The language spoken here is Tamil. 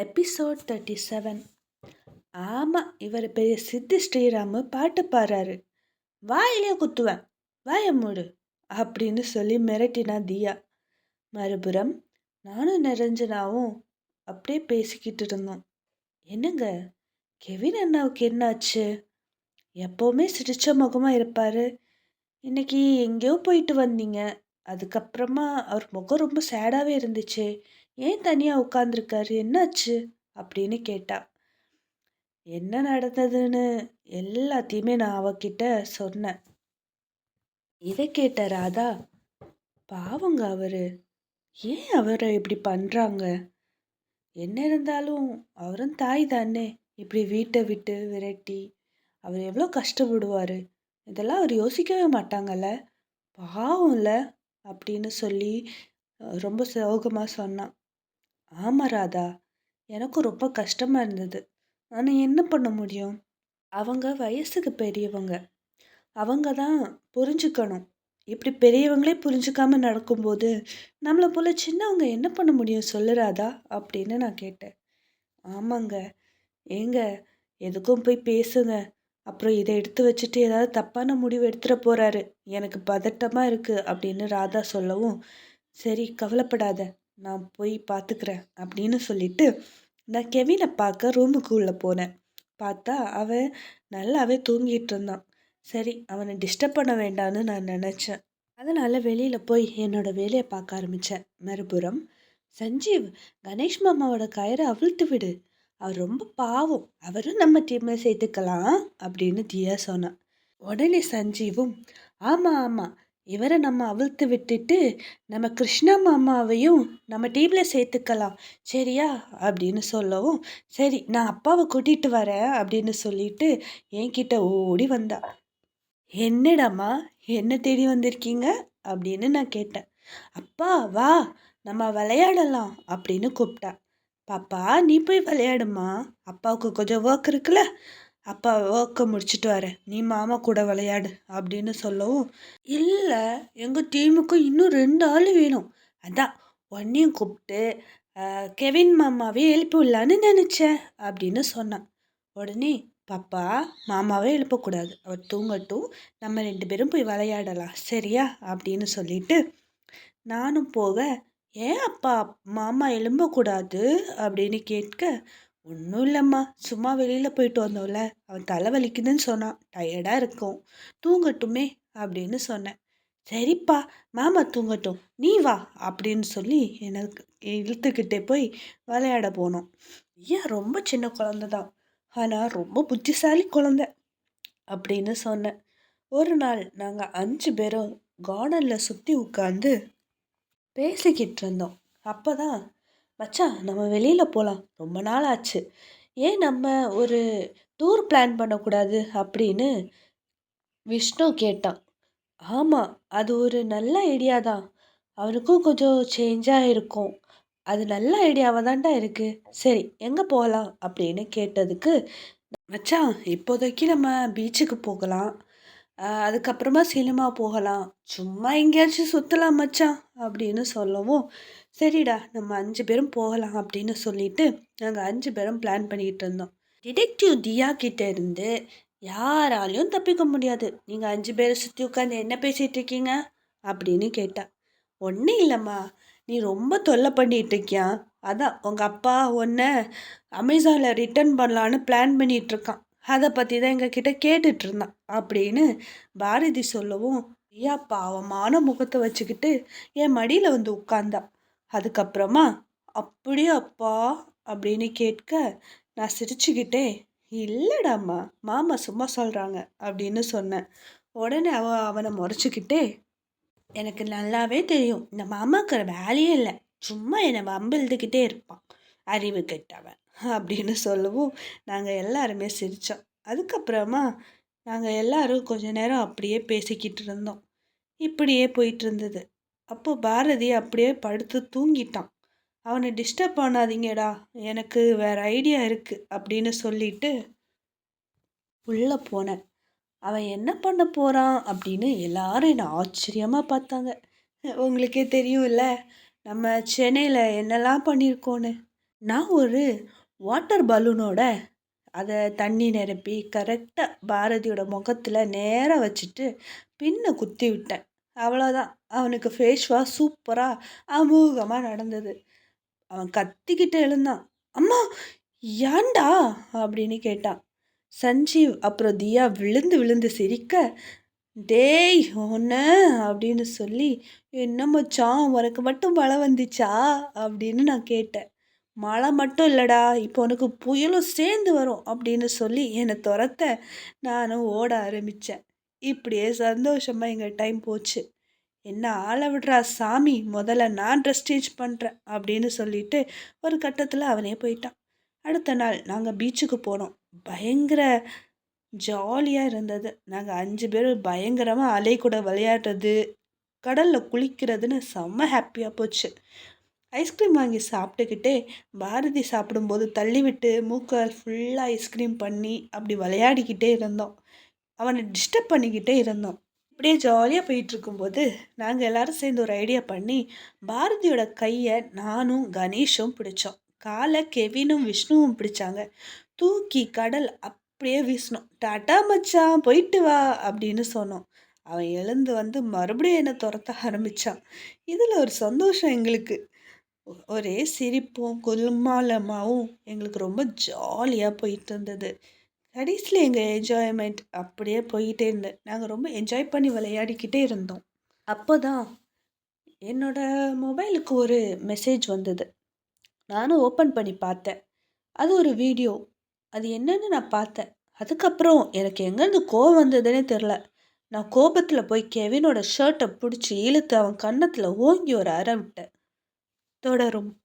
எபிசோட் தேர்ட்டி செவன் ஆமாம் இவர் பெரிய சித்தி ஸ்ரீராமு பாட்டு பாடுறாரு. வாயிலே குத்துவேன் வாய மூடு அப்படின்னு சொல்லி மிரட்டினா தியா. மறுபுறம் நானும் நிரஞ்சனாவும் அப்படியே பேசிக்கிட்டு இருந்தோம். என்னங்க கெவின் அண்ணாவுக்கு என்னாச்சு? எப்போவுமே சிரிச்ச முகமாக இருப்பார். இன்னைக்கு எங்கேயோ போயிட்டு வந்தீங்க. அதுக்கப்புறமா அவர் முகம் ரொம்ப சேடாகவே இருந்துச்சு. ஏன் தனியாக உட்காந்துருக்காரு என்னாச்சு? அப்படின்னு கேட்டா என்ன நடந்ததுன்னு எல்லாத்தையுமே நான் அவகிட்ட சொன்னேன். இதை கேட்ட ராதா பாவங்க அவரு. ஏன் அவரை இப்படி பண்ணுறாங்க என்ன இருந்தாலும் அவரும் தாய் தானே. இப்படி வீட்டை விட்டு விரட்டி அவர் எவ்வளோ கஷ்டப்படுவார். இதெல்லாம் அவர் யோசிக்கவே மாட்டாங்கல்ல. பாவம்ல? அப்படின்னு சொல்லி ரொம்ப சோகமாக சொன்னான். ஆமாம் ராதா எனக்கும் ரொம்ப கஷ்டமாக இருந்தது. ஆனால் என்ன பண்ண முடியும்? அவங்க வயசுக்கு பெரியவங்க. அவங்க தான் புரிஞ்சுக்கணும். இப்படி பெரியவங்களே புரிஞ்சுக்காம நடக்கும்போது நம்மளை போல் சின்னவங்க என்ன பண்ண முடியும் சொல்லுறாதா அப்படின்னு நான் கேட்டேன். ஆமாங்க. ஏங்க எதுக்கும் போய் பேசுங்க. அப்புறம் இதை எடுத்து வச்சுட்டு ஏதாவது தப்பான முடிவு எடுத்துகிட்டு போகிறாரு எனக்கு பதட்டமாக இருக்குது அப்படின்னு ராதா சொல்லவும் சரி கவலைப்படாத. நான் போய் பார்த்துக்கிறேன் அப்படின்னு சொல்லிட்டு நான் கெவினை பார்க்க ரூமுக்கு உள்ளே போனேன். பார்த்தா அவன் நல்லாவே தூங்கிட்டு இருந்தான். சரி அவனை டிஸ்டர்ப் பண்ண வேண்டான்னு நான் நினச்சேன். அதனால் வெளியில் போய் என்னோட வேலையை பார்க்க ஆரம்பித்தேன் மறுபுறம் சஞ்சீவ் கணேஷ் மாமாவோட கயிறை அவிழ்த்து விடு. அவர் ரொம்ப பாவம். அவரும் நம்ம டீமை சேர்த்துக்கலாம் அப்படின்னு தியா சொன்னான். உடனே சஞ்சீவும் ஆமாம் ஆமாம் இவரை நம்ம அவிழ்த்து விட்டுட்டு நம்ம கிருஷ்ணா மாமாவையும் நம்ம டீமில் சேர்த்துக்கலாம். சரியா? அப்படின்னு சொல்லவும் சரி நான் அப்பாவை கூட்டிகிட்டு வரேன் அப்படின்னு சொல்லிட்டு என்கிட்ட ஓடி வந்தா. என்னடாம்மா? என்ன தேடி வந்திருக்கீங்க? அப்படின்னு நான் கேட்டேன். அப்பா வா நம்ம விளையாடலாம் அப்படின்னு கூப்பிட்டா. பாப்பா நீ போய் விளையாடுமா? அப்பாவுக்கு கொஞ்சம் ஒர்க் இருக்குல்ல? அப்பா ஒர்க்கை முடிச்சுட்டு வரேன் நீ மாமா கூட விளையாடு அப்படின்னு சொல்லவும் இல்லை எங்கள் டீமுக்கு இன்னும் ரெண்டு ஆள் வேணும். அதான் ஒன்னையும் கூப்பிட்டு கெவின் மாமாவே எழுப்பி விடலான்னு நினச்சேன் அப்படின்னு சொன்னான். உடனே பாப்பா மாமாவே எழுப்பக்கூடாது. அவர் தூங்கட்டும். நம்ம ரெண்டு பேரும் போய் விளையாடலாம். சரியா? அப்படின்னு சொல்லிட்டு நானும் போக ஏன் அப்பா மாமா எழும்பக்கூடாது? அப்படின்னு கேட்க ஒன்றும் இல்லைம்மா சும்மா வெளியில் போயிட்டு வந்தோம்ல. அவன் தலை வலிக்குதுன்னு சொன்னான். டயர்டாக இருக்கும். தூங்கட்டுமே அப்படின்னு சொன்னேன். சரிப்பா மாமா தூங்கட்டும். நீ வா அப்படின்னு சொல்லி எனக்கு இழுத்துக்கிட்டே போய் விளையாட போனோம். ஏன் ரொம்ப சின்ன குழந்த தான். ஆனால் ரொம்ப புத்திசாலி குழந்த அப்படின்னு சொன்னேன். ஒரு நாள் நாங்கள் அஞ்சு பேரும் கார்டனில் சுற்றி உட்காந்து பேசிக்கிட்டு இருந்தோம். அப்போ தான் மச்சான் நம்ம வெளியில் போகலாம் ரொம்ப நாள் ஆச்சு. ஏன் நம்ம ஒரு டூர் பிளான் பண்ணக்கூடாது அப்படின்னு விஷ்ணு கேட்டான். ஆமாம் அது ஒரு நல்ல ஐடியா தான். அவனுக்கும் கொஞ்சம் சேஞ்சாக இருக்கும். அது நல்ல ஐடியாவாக தான்டா இருக்குது சரி எங்கே போகலாம் அப்படின்னு கேட்டதுக்கு மச்சான் இப்போதைக்கு நம்ம பீச்சுக்கு போகலாம். அதுக்கப்புறமா சினிமா போகலாம். சும்மா எங்கேயாச்சும் சுற்றலாம் மச்சான் அப்படின்னு சொல்லவும் சரிடா நம்ம அஞ்சு பேரும் போகலாம் அப்படின்னு சொல்லிட்டு நாங்கள் அஞ்சு பேரும் பிளான் பண்ணிகிட்டு இருந்தோம். டிடெக்டிவ் தியா கிட்ட இருந்து யாராலையும் தப்பிக்க முடியாது. நீங்கள் அஞ்சு பேரை சுற்றி உட்காந்து என்ன பேசிகிட்டு இருக்கீங்க? அப்படின்னு கேட்டா ஒன்றும் இல்லைம்மா. நீ ரொம்ப தொல்லை பண்ணிகிட்டு இருக்கியா? அதான் உங்கள் அப்பா ஒன்று அமேசானில் ரிட்டர்ன் பண்ணலான்னு பிளான் பண்ணிகிட்ருக்கான் அதை பற்றி தான் எங்ககிட்ட கேட்டுட்டு இருந்தான் அப்படின்னு பாரதி சொல்லவும் ஐயா பாவமான முகத்தை வச்சுக்கிட்டு என் மடியில் வந்து உட்காந்தா அதுக்கப்புறமா அப்படியே அப்பா அப்படின்னு கேட்க நான் சிரிச்சுக்கிட்டே இல்லைடாம்மா மாமா சும்மா சொல்கிறாங்க அப்படின்னு சொன்னேன். உடனே அவ அவனை முறைச்சிக்கிட்டே எனக்கு நல்லாவே தெரியும் இந்த மாமாக்கிற வேலையே இல்லை சும்மா என்னை வம்பு எழுதுக்கிட்டே இருப்பான். அறிவு கெட்டவன் அப்படின்னு சொல்லவும் நாங்கள் எல்லாருமே சிரித்தோம் அதுக்கப்புறமா நாங்கள் எல்லாரும் கொஞ்ச நேரம் அப்படியே பேசிக்கிட்டு இருந்தோம். இப்படியே போயிட்டு இருந்தது. அப்போ பாரதி அப்படியே படுத்து தூங்கிட்டான். அவனை டிஸ்டர்ப் பண்ணாதீங்கடா எனக்கு வேறு ஐடியா இருக்குது அப்படின்னு சொல்லிட்டு உள்ளே போனேன். அவன் என்ன பண்ண போகிறான் அப்படின்னு எல்லாரும் என்னை ஆச்சரியமாக பார்த்தாங்க. உங்களுக்கே தெரியும்ல நம்ம சென்னையில் என்னெல்லாம் பண்ணியிருக்கோன்னு நான் ஒரு வாட்டர் பலூனோட அதை தண்ணி நிரப்பி கரெக்டாக பாரதியோட முகத்தில் நேராக வச்சுட்டு பின்ன குத்தி விட்டேன். அவ்வளோதான் அவனுக்கு ஃபேஸ் வாஷ் சூப்பராக அமோகமாக நடந்தது. அவன் கத்திக்கிட்டு எழுந்தான். அம்மா ஏண்டா அப்படின்னு கேட்டான். சஞ்சீவ் அப்புறம் தியா விழுந்து விழுந்து சிரிக்க டேய் ஒன்று அப்படின்னு சொல்லி என்ன மச்சான் உனக்கு மட்டும் மழை வந்துச்சா? அப்படின்னு நான் கேட்டேன். மழை மட்டும் இல்லைடா இப்போ உனக்கு புயலும் சேர்ந்து வரும் அப்படின்னு சொல்லி என்னை துரத்த நானும் ஓட ஆரம்பித்தேன் இப்படியே சந்தோஷமாக எங்கள் டைம் போச்சு. என்ன ஆளை விடுறா சாமி முதல்ல நான் ட்ரெஸ் சேஞ்ச் பண்ணுறேன் அப்படின்னு சொல்லிட்டு ஒரு கட்டத்தில் அவனே போயிட்டான். அடுத்த நாள் நாங்கள் பீச்சுக்கு போனோம். பயங்கர ஜாலியாக இருந்தது. நாங்கள் அஞ்சு பேர் பயங்கரமாக அலை கூட விளையாடுறது கடலில் குளிக்கிறதுன்னு செம்ம ஹாப்பியாக போச்சு. ஐஸ்கிரீம் வாங்கி சாப்பிட்டுக்கிட்டே பாரதி சாப்பிடும்போது தள்ளிவிட்டு மூக்கை ஃபுல்லாக ஐஸ்கிரீம் பண்ணி அப்படி விளையாடிக்கிட்டே இருந்தோம். அவனை டிஸ்டர்ப் பண்ணிக்கிட்டே இருந்தோம். இப்படியே ஜாலியாக போயிட்டுருக்கும்போது நாங்கள் எல்லாரும் சேர்ந்து ஒரு ஐடியா பண்ணி பாரதியோட கையை நானும் கணேஷும் பிடிச்சோம். காலை கெவினும் விஷ்ணுவும் பிடிச்சாங்க. தூக்கி கடல் அப்படியே வீசினோம். டாட்டா மச்சான் போயிட்டு வா அப்படின்னு சொன்னோம். அவன் எழுந்து வந்து மறுபடியும் என்னை துரத்த ஆரம்பித்தான் இதில் ஒரு சந்தோஷம் எங்களுக்கு. ஒரே சிரிப்பும் குல்மாலமாகவும் எங்களுக்கு ரொம்ப ஜாலியாக போயிட்டு இருந்தது கடைசியில் எங்கள் என்ஜாய்மெண்ட் அப்படியே போயிட்டே இருந்தேன் நாங்கள் ரொம்ப என்ஜாய் பண்ணி விளையாடிக்கிட்டே இருந்தோம். அப்போ தான் என்னோடய மொபைலுக்கு ஒரு மெசேஜ் வந்தது. நானும் ஓப்பன் பண்ணி பார்த்தேன். அது ஒரு வீடியோ அது என்னன்னு நான் பார்த்தேன். அதுக்கப்புறம் எனக்கு எங்கேருந்து கோவம் வந்ததுன்னே தெரில. நான் கோபத்தில் போய் கெவினோட ஷர்ட்டை பிடிச்சி இழுத்து அவன் கன்னத்தில் ஓங்கி ஒரு அற விட்டேன். தொடரும்.